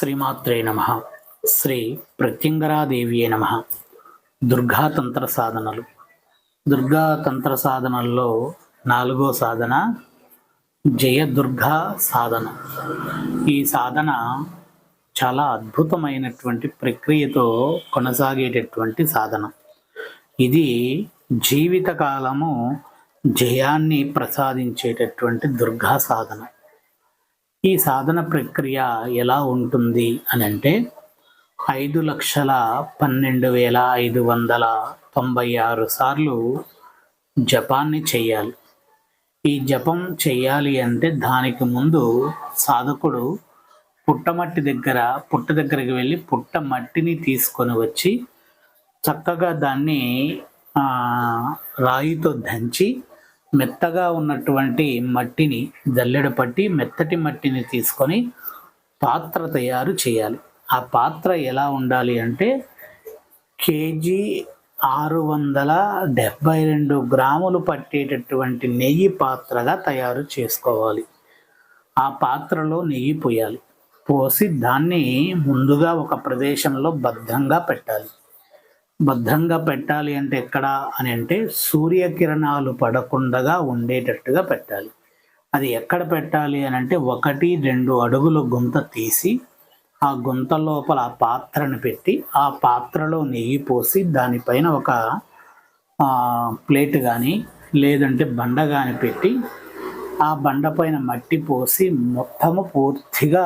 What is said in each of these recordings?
శ్రీమాత్రే నమ. శ్రీ ప్రత్యంగరాదేవియే నమ. దుర్గాతంత్ర సాధనలు. దుర్గాతంత్ర సాధనల్లో నాలుగో సాధన జయదుర్గా సాధన. ఈ సాధన చాలా అద్భుతమైనటువంటి ప్రక్రియతో కొనసాగేటటువంటి సాధన. ఇది జీవితకాలము జయాన్ని ప్రసాదించేటటువంటి దుర్గా సాధన. ఈ సాధన ప్రక్రియ ఎలా ఉంటుంది అని అంటే ఐదు లక్షల పన్నెండు వేల ఐదు వందల తొంభై ఆరు సార్లు జపాన్ని చేయాలి ఈ జపం చేయాలి అంటే దానికి ముందు సాధకుడు పుట్టమట్టి దగ్గర పుట్ట దగ్గరికి వెళ్ళి పుట్ట మట్టిని తీసుకొని వచ్చి చక్కగా దాన్ని రాయితో దంచి మెత్తగా ఉన్నటువంటి మట్టిని జల్లెడ పట్టి మెత్తటి మట్టిని తీసుకొని పాత్ర తయారు చేయాలి. ఆ పాత్ర ఎలా ఉండాలి అంటే కేజీ ఆరు వందల డెబ్బై రెండు గ్రాములు పట్టేటటువంటి నెయ్యి పాత్రగా తయారు చేసుకోవాలి. ఆ పాత్రలో నెయ్యి పోయాలి. పోసి దాన్ని ముందుగా ఒక ప్రదేశంలో భద్రంగా పెట్టాలి. భద్రంగా పెట్టాలి అంటే ఎక్కడ అని అంటే సూర్యకిరణాలు పడకుండా ఉండేటట్టుగా పెట్టాలి. అది ఎక్కడ పెట్టాలి అని అంటే ఒకటి రెండు అడుగుల గుంత తీసి ఆ గుంత లోపల ఆ పాత్రను పెట్టి ఆ పాత్రలో నెయ్యి పోసి దానిపైన ఒక ప్లేట్ కానీ లేదంటే బండ కానీ పెట్టి ఆ బండ పైన మట్టి పోసి మొత్తము పూర్తిగా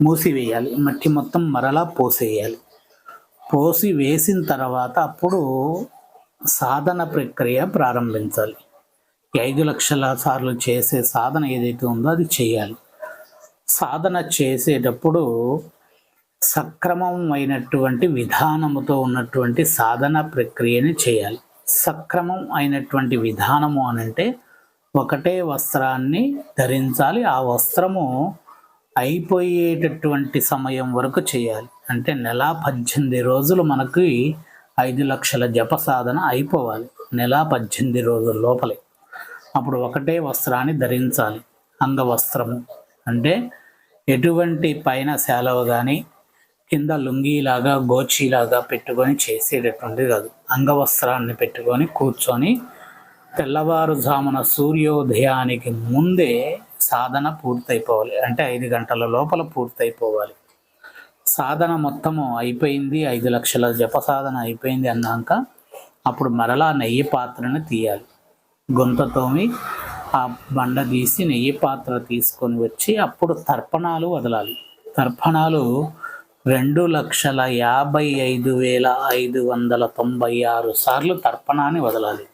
మూసివేయాలి. మట్టి మొత్తం మరలా పోసేయాలి. పోసి వేసిన తర్వాత అప్పుడు సాధన ప్రక్రియ ప్రారంభించాలి. ఐదు లక్షల సార్లు చేసే సాధన ఏదైతే ఉందో అది చేయాలి. సాధన చేసేటప్పుడు సక్రమం అయినటువంటి విధానముతో ఉన్నటువంటి సాధన ప్రక్రియని చేయాలి. సక్రమం అయినటువంటి విధానము అనంటే ఒకటే వస్త్రాన్ని ధరించాలి. ఆ వస్త్రము అయిపోయేటటువంటి సమయం వరకు చేయాలి. అంటే నెల పద్దెనిమిది రోజులు మనకి ఐదు లక్షల జప సాధన అయిపోవాలి. నెల పద్దెనిమిది రోజుల లోపలే. అప్పుడు ఒకటే వస్త్రాన్ని ధరించాలి. అంగవస్త్రము. అంటే ఎటువంటి పైన సెలవు కానీ కింద లుంగీలాగా గోచీలాగా పెట్టుకొని చేసేటటువంటిది కాదు. అంగవస్త్రాన్ని పెట్టుకొని కూర్చొని తెల్లవారుజామున సూర్యోదయానికి ముందే సాధన పూర్తయిపోవాలి. అంటే ఐదు గంటల లోపల పూర్తయిపోవాలి. సాధన మొత్తము అయిపోయింది ఐదు లక్షల జప సాధన అయిపోయింది అన్నాక అప్పుడు మరలా నెయ్యి పాత్రను తీయాలి. గొంతతోమి ఆ బండ తీసి నెయ్యి పాత్ర తీసుకొని వచ్చి అప్పుడు తర్పణాలు వదలాలి. తర్పణాలు రెండు లక్షల యాభై ఐదు వేల ఐదు వందల తొంభై ఆరు సార్లు తర్పణాన్ని వదలాలి.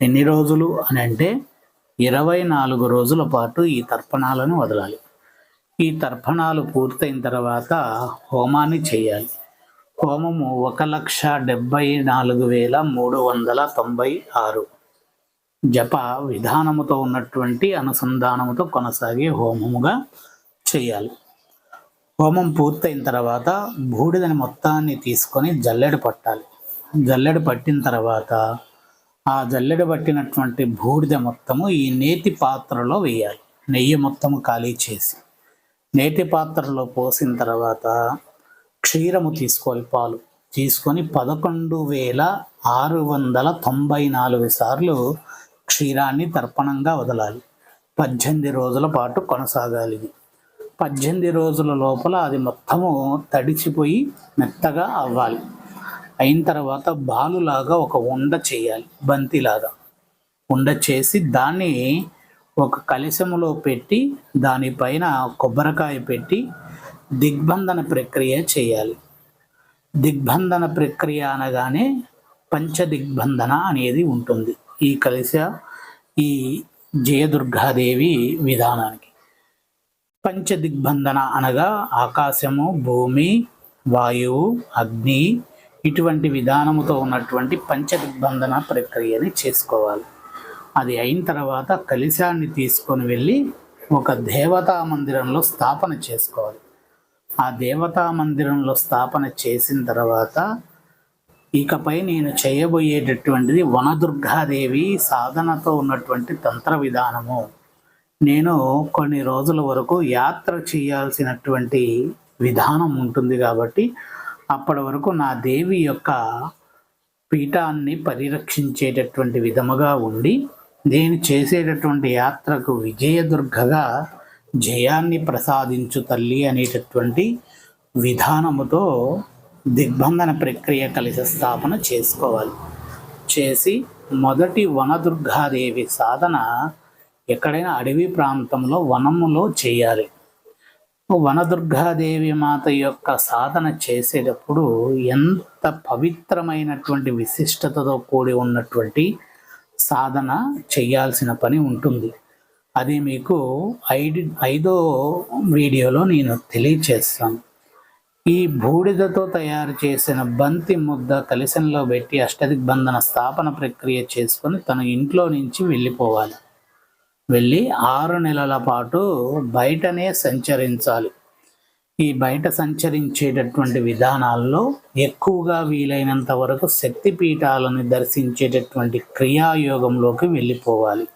ఎన్ని రోజులు అని అంటే ఇరవై నాలుగు రోజుల పాటు ఈ తర్పణాలను వదలాలి. ఈ తర్పణాలు పూర్తయిన తర్వాత హోమాన్ని చేయాలి. హోమము ఒక లక్ష డెబ్బై నాలుగు వేల మూడు వందల తొంభై ఆరు. జప విధానముతో ఉన్నటువంటి అనుసంధానముతో కొనసాగే హోమముగా చేయాలి. హోమం పూర్తయిన తర్వాత బూడిదని మొత్తాన్ని తీసుకొని జల్లెడ పట్టాలి. జల్లెడ పట్టిన తర్వాత ఆ జల్లెడ పట్టినటువంటి బూడిద మొత్తము ఈ నేతి పాత్రలో వేయాలి. నెయ్యి మొత్తము ఖాళీ చేసి నేతి పాత్రలో పోసిన తర్వాత క్షీరము తీసుకోవాలి పాలు తీసుకొని పదకొండు వేల ఆరు వందల తొంభై నాలుగు సార్లు క్షీరాన్ని తర్పణంగా వదలాలి. పద్దెనిమిది రోజుల పాటు కొనసాగాలి పద్దెనిమిది రోజుల లోపల అది మొత్తము తడిచిపోయి మెత్తగా అవ్వాలి. అయిన తర్వాత బాలులాగా ఒక ఉండ చేయాలి బంతిలాగా. ఉండ చేసి దాన్ని ఒక కలశములో పెట్టి దానిపైన కొబ్బరికాయ పెట్టి దిగ్బంధన ప్రక్రియ చేయాలి. దిగ్బంధన ప్రక్రియ అనగానే పంచ దిగ్బంధన అనేది ఉంటుంది. ఈ కలిశ ఈ జయదుర్గాదేవి విధానానికి. పంచ దిగ్బంధన అనగా ఆకాశము భూమి వాయువు అగ్ని ఇటువంటి విధానముతో ఉన్నటువంటి పంచ దిగ్బంధన ప్రక్రియని చేసుకోవాలి. అది అయిన తర్వాత కలిశాన్ని తీసుకొని వెళ్ళి ఒక దేవతా మందిరంలో స్థాపన చేసుకోవాలి. ఆ దేవతా మందిరంలో స్థాపన చేసిన తర్వాత ఇకపై నేను చేయబోయేటటువంటిది వనదుర్గాదేవి సాధనతో ఉన్నటువంటి తంత్ర విధానము. నేను కొన్ని రోజుల వరకు యాత్ర చేయాల్సినటువంటి విధానం ఉంటుంది కాబట్టి అప్పటి వరకు నా దేవి యొక్క పీఠాన్ని పరిరక్షించేటటువంటి విధముగా ఉండి నేను చేసేటటువంటి యాత్రకు విజయదుర్గగా జయాన్ని ప్రసాదించు తల్లి అనేటటువంటి విధానముతో దిగ్బంధన ప్రక్రియ కలిసి స్థాపన చేసుకోవాలి. చేసి మొదటి వనదుర్గాదేవి సాధన ఎక్కడైనా అడవి ప్రాంతంలో వనములో చేయాలి. వనదుర్గాదేవి మాత యొక్క సాధన చేసేటప్పుడు ఎంత పవిత్రమైనటువంటి విశిష్టతతో కూడి ఉన్నటువంటి సాధన చేయాల్సిన పని ఉంటుంది. అది మీకు ఐదు ఐదో వీడియోలో నేను తెలియచేస్తాను. ఈ బూడిదతో తయారు చేసిన బంతి ముద్ద కలిసంలో పెట్టి అష్టదిగ్బంధన స్థాపన ప్రక్రియ చేసుకొని తన ఇంట్లో నుంచి వెళ్ళిపోవాలి. వెళ్ళి ఆరు నెలల పాటు బయటనే సంచరించాలి. ఈ బయట సంచరించేటటువంటి విధానాల్లో ఎక్కువగా వీలైనంత వరకు శక్తి పీఠాలను దర్శించేటటువంటి క్రియాయోగంలోకి వెళ్ళిపోవాలి.